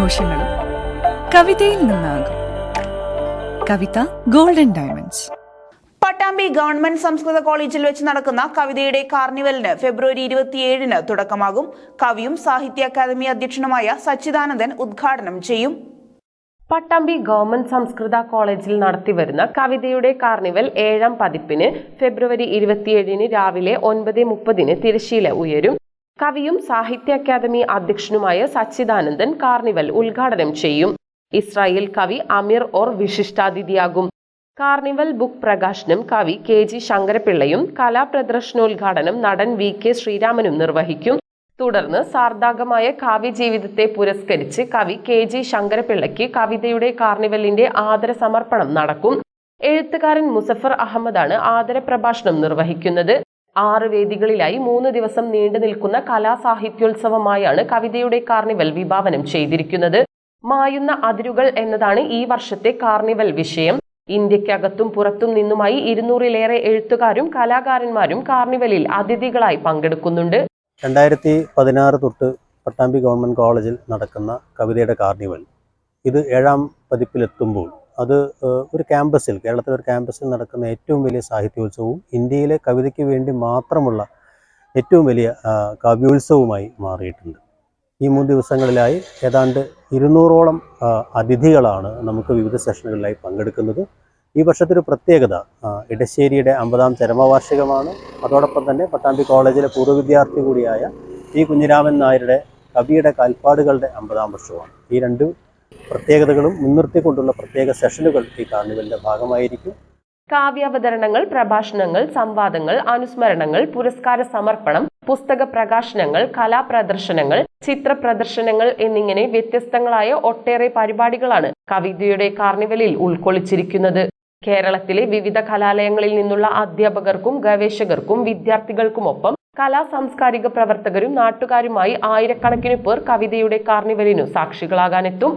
ആഘോഷങ്ങളും കവിതയിൽ നിന്നാകും. കവിത ഗോൾഡൻ ഡയമണ്ട്സ് പട്ടാമ്പി ഗവൺമെന്റ് സംസ്കൃത കോളേജിൽ വെച്ച് നടക്കുന്ന കവിതയുടെ കാർണിവലിന് ഫെബ്രുവരി ഇരുപത്തിയേഴിന് തുടക്കമാകും. കവിയും സാഹിത്യ അക്കാദമി അധ്യക്ഷനുമായ സച്ചിദാനന്ദൻ ഉദ്ഘാടനം ചെയ്യും. പട്ടാമ്പി ഗവൺമെന്റ് സംസ്കൃത കോളേജിൽ നടത്തിവരുന്ന കവിതയുടെ കാർണിവൽ ഏഴാം പതിപ്പിന് ഫെബ്രുവരി ഇരുപത്തിയേഴിന് രാവിലെ ഒൻപത് മുപ്പതിന് തിരശീല ഉയരും. കവിയും സാഹിത്യ അക്കാദമി അധ്യക്ഷനുമായ സച്ചിദാനന്ദൻ കാർണിവൽ ഉദ്ഘാടനം ചെയ്യും. ഇസ്രായേൽ കവി അമീർ ഓർ വിശിഷ്ടാതിഥിയാകും. കാർണിവൽ ബുക്ക് പ്രകാശനം കവി കെ ജി ശങ്കരപിള്ളയും കലാപ്രദർശനോദ്ഘാടനം നടൻ വി കെ ശ്രീരാമനും നിർവഹിക്കും. തുടർന്ന് സാർഥാകമായ കാവ്യജീവിതത്തെ പുരസ്കരിച്ച് കവി കെ ജി ശങ്കരപിള്ളയ്ക്ക് കവിതയുടെ കാർണിവലിന്റെ ആദര സമർപ്പണം നടക്കും. എഴുത്തുകാരൻ മുസഫർ അഹമ്മദാണ് ആദര പ്രഭാഷണം നിർവഹിക്കുന്നത്. ആറ് വേദികളിലായി മൂന്ന് ദിവസം നീണ്ടു നിൽക്കുന്ന കലാസാഹിത്യോത്സവമായാണ് കവിതയുടെ കാർണിവൽ വിഭാവനം ചെയ്തിരിക്കുന്നത്. മായുന്ന അതിരുകൾ എന്നതാണ് ഈ വർഷത്തെ കാർണിവൽ വിഷയം. ഇന്ത്യക്കകത്തും പുറത്തും നിന്നുമായി ഇരുന്നൂറിലേറെ എഴുത്തുകാരും കലാകാരന്മാരും കാർണിവലിൽ അതിഥികളായി പങ്കെടുക്കുന്നുണ്ട്. രണ്ടായിരത്തി പതിനാറ് തൊട്ട് പട്ടാമ്പി ഗവൺമെന്റ് കോളേജിൽ നടക്കുന്ന കവിതയുടെ കാർണിവൽ. ഇത് ഏഴാം പതിപ്പിലെത്തുമ്പോൾ അത് ഒരു ക്യാമ്പസിൽ കേരളത്തിലെ ഒരു ക്യാമ്പസിൽ നടക്കുന്ന ഏറ്റവും വലിയ സാഹിത്യോത്സവവും ഇന്ത്യയിലെ കവിതയ്ക്ക് വേണ്ടി മാത്രമുള്ള ഏറ്റവും വലിയ കാവ്യോത്സവമായി മാറിയിട്ടുണ്ട്. ഈ മൂന്ന് ദിവസങ്ങളിലായി ഏതാണ്ട് ഇരുന്നൂറോളം അതിഥികളാണ് നമുക്ക് വിവിധ സെഷനുകളിലായി പങ്കെടുക്കുന്നത്. ഈ വർഷത്തൊരു പ്രത്യേകത ഇടശ്ശേരിയുടെ അമ്പതാം ചരമവാർഷികമാണ്. അതോടൊപ്പം തന്നെ പട്ടാമ്പി കോളേജിലെ പൂർവ വിദ്യാർത്ഥി കൂടിയായ പി കുഞ്ഞിരാമൻ നായരുടെ കവിയുടെ കാൽപ്പാടുകളുടെ അമ്പതാം വർഷമാണ് ഈ രണ്ട് പ്രത്യേകതകളും മുൻനിർത്തിക്കൊണ്ടുള്ള പ്രത്യേക സെഷനുകൾ ഈ കാർണിവലിന്റെ ഭാഗമായിരിക്കും. കാവ്യാവതരണങ്ങൾ പ്രഭാഷണങ്ങൾ സംവാദങ്ങൾ അനുസ്മരണങ്ങൾ പുരസ്കാര സമർപ്പണം പുസ്തക പ്രകാശനങ്ങൾ കലാപ്രദർശനങ്ങൾ ചിത്ര പ്രദർശനങ്ങൾ എന്നിങ്ങനെ വ്യത്യസ്തങ്ങളായ ഒട്ടേറെ പരിപാടികളാണ് കവിതയുടെ കാർണിവലിൽ ഉൾക്കൊള്ളിച്ചിരിക്കുന്നത്. കേരളത്തിലെ വിവിധ കലാലയങ്ങളിൽ നിന്നുള്ള അധ്യാപകർക്കും ഗവേഷകർക്കും വിദ്യാർത്ഥികൾക്കുമൊപ്പം കലാ സാംസ്കാരിക പ്രവർത്തകരും നാട്ടുകാരുമായി ആയിരക്കണക്കിന് പേർ കവിതയുടെ കാർണിവലിനു സാക്ഷികളാകാനെത്തും.